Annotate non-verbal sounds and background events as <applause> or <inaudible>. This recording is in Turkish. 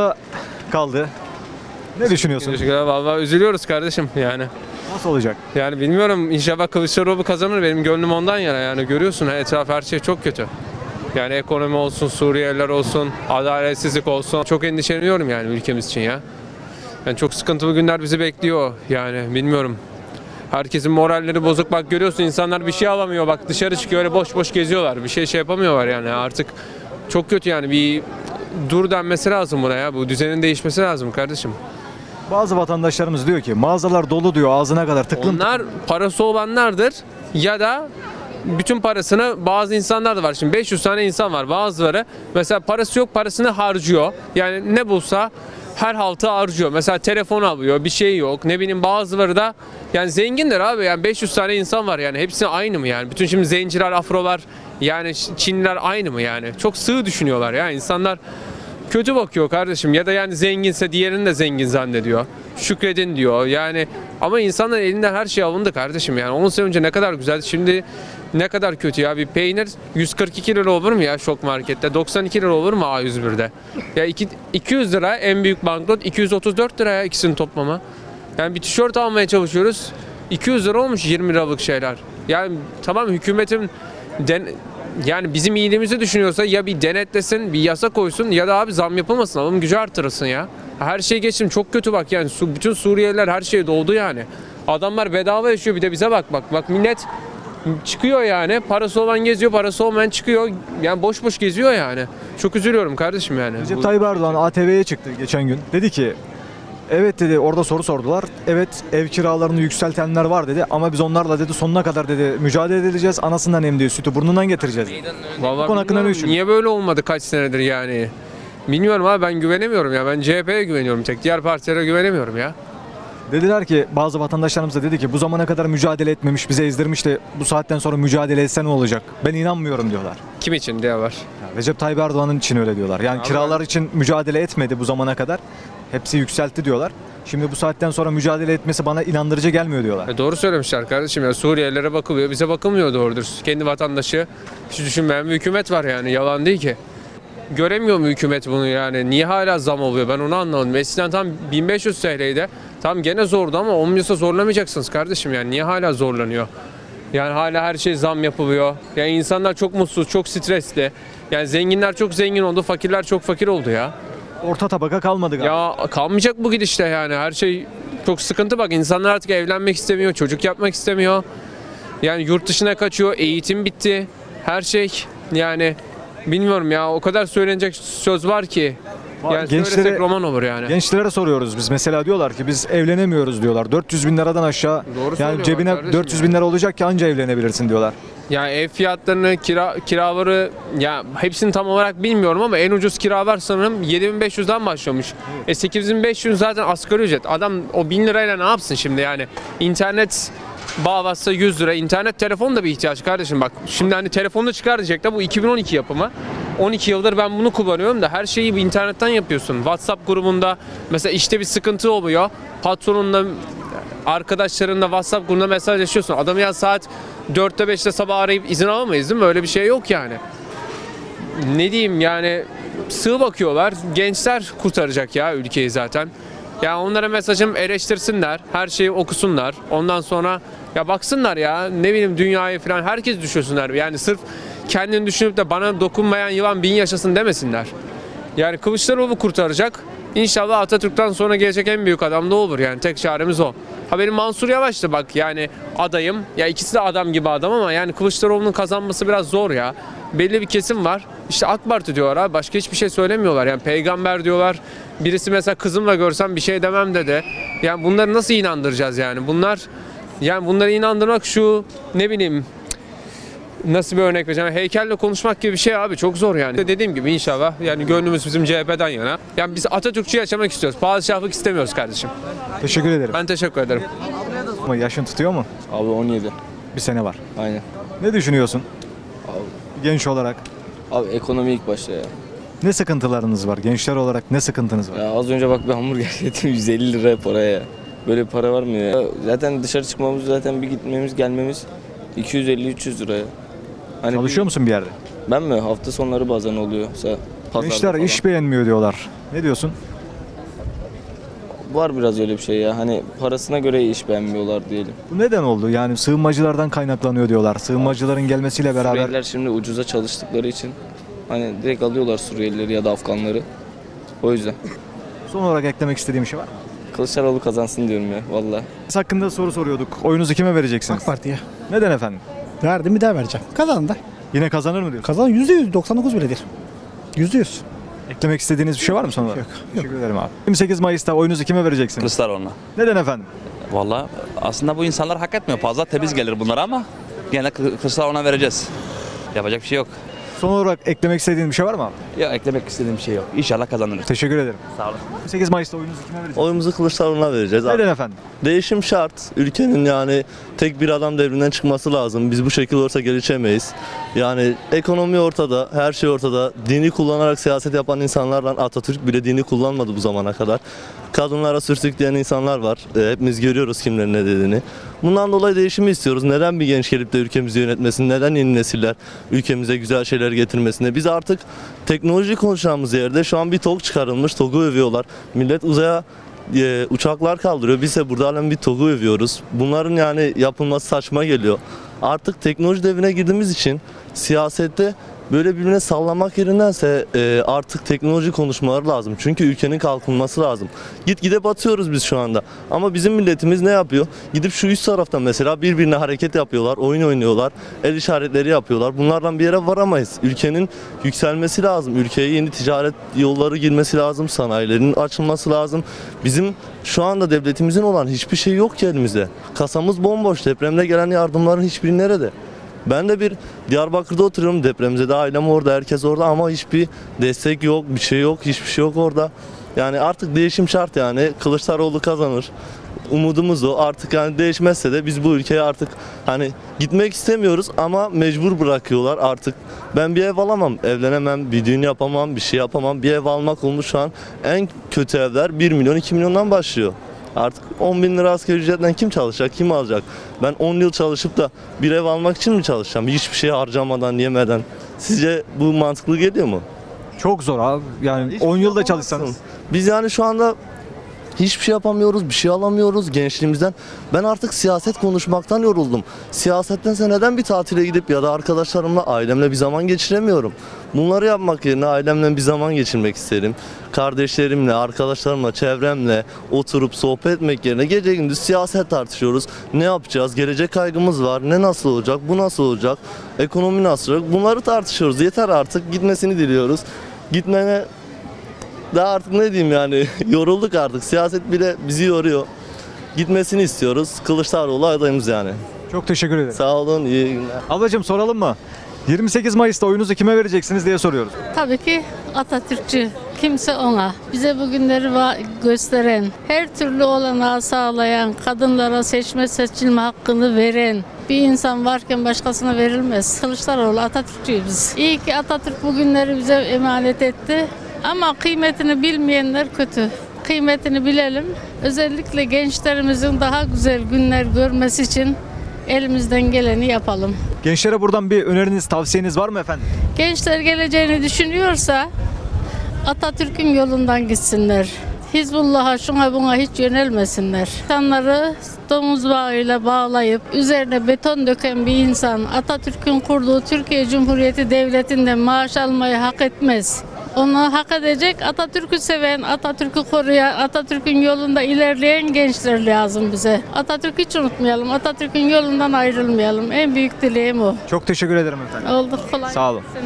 lira kaldı. Ne düşünüyorsun? Teşekkürler. Vallahi üzülüyoruz kardeşim yani. Nasıl olacak? Yani bilmiyorum inşallah Kılıçdaroğlu kazanır. Benim gönlüm ondan yana yani görüyorsun etraf her şey çok kötü. Yani ekonomi olsun, Suriyeliler olsun, adaletsizlik olsun. Çok endişeleniyorum yani ülkemiz için ya. Yani çok sıkıntılı günler bizi bekliyor yani bilmiyorum. Herkesin moralleri bozuk. Bak görüyorsun insanlar bir şey alamıyor. Bak dışarı çıkıyor öyle boş boş geziyorlar. Bir şey şey yapamıyorlar yani artık. Çok kötü yani bir dur denmesi lazım buna ya. Bu düzenin değişmesi lazım kardeşim. Bazı vatandaşlarımız diyor ki mağazalar dolu diyor ağzına kadar tıklım. Onlar parası olanlardır ya da bütün parasını bazı insanlar da var. Şimdi 500 tane insan var. Bazıları mesela parası yok parasını harcıyor. Yani ne bulsa her haltı harcıyor. Mesela telefon alıyor bir şey yok. Ne bileyim bazıları da yani zengindir abi. Yani 500 tane insan var yani. Hepsi aynı mı yani? Bütün şimdi zenciler, afrolar yani Çinliler aynı mı yani? Çok sığ düşünüyorlar ya insanlar. Kötü bakıyor kardeşim ya da yani zenginse diğerini de zengin zannediyor. Şükredin diyor yani ama insanların elinden her şey alındı kardeşim yani 10 sene önce ne kadar güzel şimdi ne kadar kötü ya bir peynir 142 lira olur mu ya şok markette 92 lira olur mu A101'de ya iki- 200 lira en büyük banknot 234 lira ya ikisinin toplamı yani bir tişört almaya çalışıyoruz 200 lira olmuş 20 liralık şeyler yani tamam hükümetin den, yani bizim iyiliğimizi düşünüyorsa ya bir denetlesin, bir yasa koysun ya da abi zam yapılmasın, alım gücü artırılsın ya. Her şey geçtim çok kötü bak yani bütün Suriyeliler her şeye doğdu yani. Adamlar bedava yaşıyor bir de bize bak bak bak millet çıkıyor yani parası olan geziyor parası olmayan çıkıyor yani boş boş geziyor yani. Çok üzülüyorum kardeşim yani. Recep Bu- Tayyip Erdoğan ATV'ye çıktı geçen gün. Dedi ki evet dedi orada soru sordular. Evet ev kiralarını yükseltenler var dedi ama biz onlarla dedi sonuna kadar dedi mücadele edeceğiz. Anasından emdiği sütü burnundan getireceğiz. dedi. Vallahi Bu konu hakkında ne bilmiyorum, düşünüyorsun? Niye böyle olmadı kaç senedir yani? Bilmiyorum abi ben güvenemiyorum ya. Ben CHP'ye güveniyorum tek. Diğer partilere güvenemiyorum ya. Dediler ki bazı vatandaşlarımız da dedi ki bu zamana kadar mücadele etmemiş bize ezdirmiş de bu saatten sonra mücadele etse ne olacak? Ben inanmıyorum diyorlar. Kim için diye var. Ya Recep Tayyip Erdoğan'ın için öyle diyorlar. Yani Abi kiralar için mücadele etmedi bu zamana kadar. Hepsi yükseltti diyorlar. Şimdi bu saatten sonra mücadele etmesi bana inandırıcı gelmiyor diyorlar. E doğru söylemişler kardeşim ya Suriyelilere bakılıyor bize bakılmıyor doğru dürüst. Kendi vatandaşı hiç düşünmeyen bir hükümet var yani yalan değil ki. Göremiyor mu hükümet bunu yani? Niye hala zam oluyor? Ben onu anlamadım. Eskiden tam 1500 TL'ydi. Tam gene zordu ama olmuyorsa zorlamayacaksınız kardeşim yani. Niye hala zorlanıyor? Yani hala her şey zam yapılıyor. Yani insanlar çok mutsuz, çok stresli. Yani zenginler çok zengin oldu, fakirler çok fakir oldu ya. Orta tabaka kalmadı galiba. Ya kalmayacak bu gidişte yani her şey çok sıkıntı bak insanlar artık evlenmek istemiyor, çocuk yapmak istemiyor. Yani yurt dışına kaçıyor, eğitim bitti. Her şey yani bilmiyorum ya o kadar söylenecek söz var ki. Yani gençlere- roman olur yani. Gençlere soruyoruz biz. Mesela diyorlar ki biz evlenemiyoruz diyorlar. 400 bin liradan aşağı Doğru yani cebine kardeşim 400 bin lira olacak ki anca evlenebilirsin diyorlar. Yani ev fiyatlarını, kira kiraları ya hepsini tam olarak bilmiyorum ama en ucuz kiralar sanırım 7500'den başlamış. E 8500 zaten asgari ücret. Adam o 1000 lirayla ne yapsın şimdi yani? İnternet bağlatsa 100 lira. İnternet telefon da bir ihtiyaç kardeşim bak. Şimdi hani telefonda çıkar diyecekler. Bu 2012 yapımı. 12 yıldır ben bunu kullanıyorum da her şeyi internetten yapıyorsun. WhatsApp grubunda mesela işte bir sıkıntı oluyor. Patronunla arkadaşlarınla WhatsApp grubunda mesajlaşıyorsun. Adamı ya saat 4'te 5'te sabah arayıp izin alamayız değil mi? Öyle bir şey yok yani. Ne diyeyim yani sığ bakıyorlar. Gençler kurtaracak ya ülkeyi zaten. Ya onlara mesajım eleştirsinler. Her şeyi okusunlar. Ondan sonra ya baksınlar ya ne bileyim dünyayı falan herkes düşünsünler. Yani sırf kendini düşünüp de bana dokunmayan yılan bin yaşasın demesinler. Yani Kılıçdaroğlu kurtaracak. İnşallah Atatürk'ten sonra gelecek en büyük adam da olur yani tek çaremiz o. Ha benim Mansur Yavaş'tı bak yani adayım. Ya ikisi de adam gibi adam ama yani Kılıçdaroğlu'nun kazanması biraz zor ya. Belli bir kesim var. İşte AK Parti diyorlar abi başka hiçbir şey söylemiyorlar. Yani peygamber diyorlar. Birisi mesela kızımla görsem bir şey demem dedi. Yani bunları nasıl inandıracağız yani? Bunlar yani bunları inandırmak şu ne bileyim nasıl bir örnek vereceğim? Heykelle konuşmak gibi bir şey abi çok zor yani. Dediğim gibi inşallah yani gönlümüz bizim CHP'den yana. Yani biz Atatürkçü yaşamak istiyoruz. Padişahlık istemiyoruz kardeşim. Teşekkür ederim. Ben teşekkür ederim. Ama yaşın tutuyor mu? Abi 17. Bir sene var. Aynen. Ne düşünüyorsun? Abi, Genç olarak abi ekonomi ilk başta ya. ne sıkıntılarınız var? Gençler olarak ne sıkıntınız var? Ya az önce bak bir hamburger <laughs> yedim 150 lira paraya ya. Böyle para var mı ya? Zaten dışarı çıkmamız zaten bir gitmemiz gelmemiz 250-300 lira ya. Hani Çalışıyor musun bir yerde? Ben mi? Hafta sonları bazen oluyor. Mesela pazarda Gençler falan. iş beğenmiyor diyorlar. Ne diyorsun? var biraz öyle bir şey ya. Hani parasına göre iş beğenmiyorlar diyelim. Bu neden oldu? Yani sığınmacılardan kaynaklanıyor diyorlar. Sığınmacıların gelmesiyle beraber Suriyeliler şimdi ucuza çalıştıkları için hani direkt alıyorlar Suriyelileri ya da Afganları. O yüzden. son olarak eklemek istediğim bir şey var mı? Kılıçdaroğlu kazansın diyorum ya valla. Biz hakkında soru soruyorduk. Oyunuzu kime vereceksiniz? AK Parti'ye. Neden efendim? Verdim bir daha vereceğim. Kazandı da. Yine kazanır mı diyorsun? Kazan yüzde yüz, 99 biledir. Yüzde yüz. Eklemek istediğiniz bir şey var mı son olarak? Yok, Teşekkür ederim abi. 28 Mayıs'ta oyunuzu kime vereceksiniz? Kılıçdaroğlu'na. Neden efendim? Valla aslında bu insanlar hak etmiyor. Fazla temiz gelir bunlara ama gene Kı- Kılıçdaroğlu'na vereceğiz. Yapacak bir şey yok. Son olarak eklemek istediğin bir şey var mı abi? Ya eklemek istediğim bir şey yok. İnşallah kazanırız. Teşekkür ederim. Sağ olun. 28 Mayıs'ta oyunuzu kime vereceksiniz? Oyumuzu Kılıçdaroğlu'na vereceğiz. Neden efendim? Değişim şart. Ülkenin yani tek bir adam devrinden çıkması lazım. Biz bu şekilde olursa gelişemeyiz. Yani ekonomi ortada, her şey ortada. Dini kullanarak siyaset yapan insanlarla Atatürk bile dini kullanmadı bu zamana kadar. Kadınlara sürtükleyen insanlar var. E, hepimiz görüyoruz kimlerin ne dediğini. Bundan dolayı değişimi istiyoruz. Neden bir genç gelip de ülkemizi yönetmesin? Neden yeni nesiller ülkemize güzel şeyler getirmesine? Biz artık teknoloji konuşacağımız yerde şu an bir TOG çıkarılmış. TOG'u övüyorlar. Millet uzaya e, uçaklar kaldırıyor. Biz de burada halen bir TOG'u övüyoruz. Bunların yani yapılması saçma geliyor. Artık teknoloji devrine girdiğimiz için siyasette böyle birbirine sallamak yerindense e, artık teknoloji konuşmaları lazım. Çünkü ülkenin kalkınması lazım. Gitgide batıyoruz biz şu anda. Ama bizim milletimiz ne yapıyor? Gidip şu üst taraftan mesela birbirine hareket yapıyorlar, oyun oynuyorlar, el işaretleri yapıyorlar. Bunlardan bir yere varamayız. Ülkenin yükselmesi lazım. Ülkeye yeni ticaret yolları girmesi lazım. Sanayilerin açılması lazım. Bizim şu anda devletimizin olan hiçbir şey yok ki elimizde. Kasamız bomboş. Depremde gelen yardımların hiçbiri nerede? Ben de bir Diyarbakır'da oturuyorum. Depremde de ailem orada, herkes orada ama hiçbir destek yok, bir şey yok, hiçbir şey yok orada. Yani artık değişim şart yani. Kılıçdaroğlu kazanır. Umudumuz o. Artık yani değişmezse de biz bu ülkeye artık hani gitmek istemiyoruz ama mecbur bırakıyorlar artık. Ben bir ev alamam, evlenemem, bir düğün yapamam, bir şey yapamam. Bir ev almak olmuş şu an en kötü evler 1 milyon 2 milyondan başlıyor. Artık 10 bin lira asgari ücretten kim çalışacak, kim alacak? Ben 10 yıl çalışıp da bir ev almak için mi çalışacağım? Hiçbir şey harcamadan, yemeden. Sizce bu mantıklı geliyor mu? Çok zor abi. Yani 10 yılda çalışsanız. Biz yani şu anda hiçbir şey yapamıyoruz, bir şey alamıyoruz gençliğimizden. Ben artık siyaset konuşmaktan yoruldum. Siyasetten neden bir tatile gidip ya da arkadaşlarımla, ailemle bir zaman geçiremiyorum? Bunları yapmak yerine ailemle bir zaman geçirmek isterim. Kardeşlerimle, arkadaşlarımla, çevremle oturup sohbet etmek yerine gece gündüz siyaset tartışıyoruz. Ne yapacağız? Gelecek kaygımız var. Ne nasıl olacak? Bu nasıl olacak? Ekonomi nasıl olacak? Bunları tartışıyoruz. Yeter artık. Gitmesini diliyoruz. Gitmene daha artık ne diyeyim yani <laughs> yorulduk artık. Siyaset bile bizi yoruyor. Gitmesini istiyoruz. Kılıçdaroğlu adayımız yani. Çok teşekkür ederim. Sağ olun, iyi günler. Ablacığım soralım mı? 28 Mayıs'ta oyunuzu kime vereceksiniz diye soruyoruz. Tabii ki Atatürkçü. Kimse ona. Bize bugünleri gösteren, her türlü olanağı sağlayan, kadınlara seçme seçilme hakkını veren bir insan varken başkasına verilmez. Kılıçdaroğlu Atatürkçüyüz biz. İyi ki Atatürk bugünleri bize emanet etti. Ama kıymetini bilmeyenler kötü. Kıymetini bilelim. Özellikle gençlerimizin daha güzel günler görmesi için elimizden geleni yapalım. Gençlere buradan bir öneriniz, tavsiyeniz var mı efendim? Gençler geleceğini düşünüyorsa Atatürk'ün yolundan gitsinler. Hizbullah'a şuna buna hiç yönelmesinler. İnsanları domuz bağıyla bağlayıp üzerine beton döken bir insan Atatürk'ün kurduğu Türkiye Cumhuriyeti Devleti'nden maaş almayı hak etmez. Onu hak edecek Atatürk'ü seven, Atatürk'ü koruyan, Atatürk'ün yolunda ilerleyen gençler lazım bize. Atatürk'ü hiç unutmayalım, Atatürk'ün yolundan ayrılmayalım. En büyük dileğim o. Çok teşekkür ederim efendim. Oldu kolay. Sağ olun. gelsin.